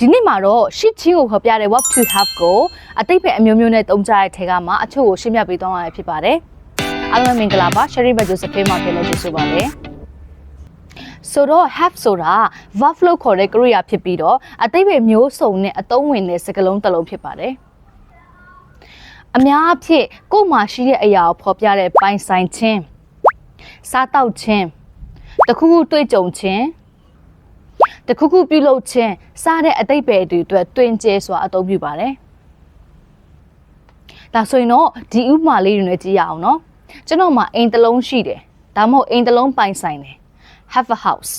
ဒီနေ့မှာတော့ရှစ်ချင်းကိုခေါ်ပြတဲ့ what to have ကိုအတိတ်ပဲအမျိုးမျိုးနဲ့တုံးကြတဲ့ထဲကမှအချို့ကိုရှင်းပြပေးသွားမှာဖြစ်ပါတယ်အားလုံးပဲမင်္ဂလာပါ Sherry Bad Josephine မှာပြန်လည်ကြိုဆိုပါမယ်ဆိုတော့ have ဆိုတာ verb လို့ခေါ်တဲ့ကရိယာဖြစ်ပြီးတော့အတိတ်ပဲမျိုးစုံနဲ့အသုံးဝင်တဲ့စကားလုံးတစ်လုံးဖြစ်ပါတယ်အများအဖြစ်ကိုယ်မှာရှိတဲ့အရာကိုဖော်ပြတဲ့ပိုင်ဆိုင်ခြင်းစားတောက်ခြင်းတစ်ခုခုတွေ့ကြုံခြင်း တခုခုပြုလုပ်ခြင်းစားတဲ့အတိတ်ပဲတွေအတွက်တွင်ကျဲစွာအသုံးပြုပါတယ်။ဒါဆိုရင်တော့ဒီဥပမာလေးတွေနဲ့ကြည့်ရအောင်နော်။ကျွန်တော်မှာအိမ်တစ်လုံးရှိတယ်။ဒါမှမဟုတ်အိမ်တစ်လုံးပိုင်ဆိုင်တယ်။ have a house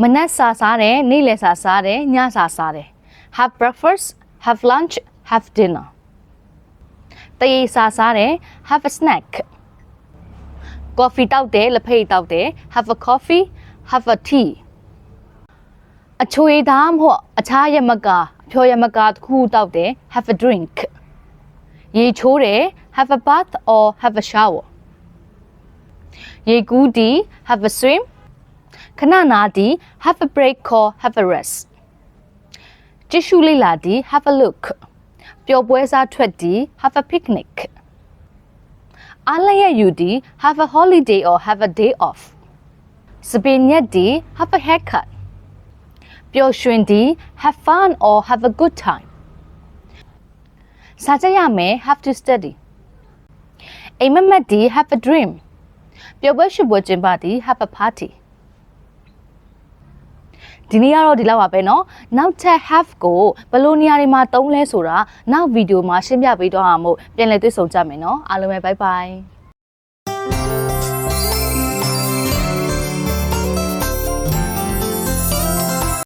မနက်စာစားတယ်နေ့လယ်စာစားတယ်ညစာစားတယ် have breakfast have lunch have dinner တရေစာစားတယ် have a snack coffee တောက်တယ်လက်ဖိတ်တောက်တယ် have a coffee have a tea အချွေသားမဟုတ်အခြားရမကအဖြော်ရမကတစ်ခုတောက်တယ် have a drink ရေချိုးတယ် have a bath or have a shower ရေကူးဒီ have a swim ခဏနာဒီ have a break or have a rest ကြည့်ရှုလေ့လာဒီ have a look ပျော်ပွဲစားထွက်ဒီ have a picnic အားလျက်ယူဒီ have a holiday or have a day off စပင်ညက်ဒီ have a haircut ပျော်ရွှင်ဒီ have fun or have a good time စာကြရမယ် have to study အိမ်မက်မက်ဒီ have a dream ပျော်ပွဲရှိပွဲကျင်းပဒီ have a party ဒီနေ့ကတော့ဒီလောက်ပါပဲเนาะနောက်ထပ် have ကိုဘယ်လိုနေရာတွေမှာသုံးလဲဆိုတာနောက်ဗီဒီယိုမှာရှင်းပြပေးတော့အောင်မို့ပြန်လည်တွေ့ဆုံကြမယ်เนาะအားလုံးပဲ bye bye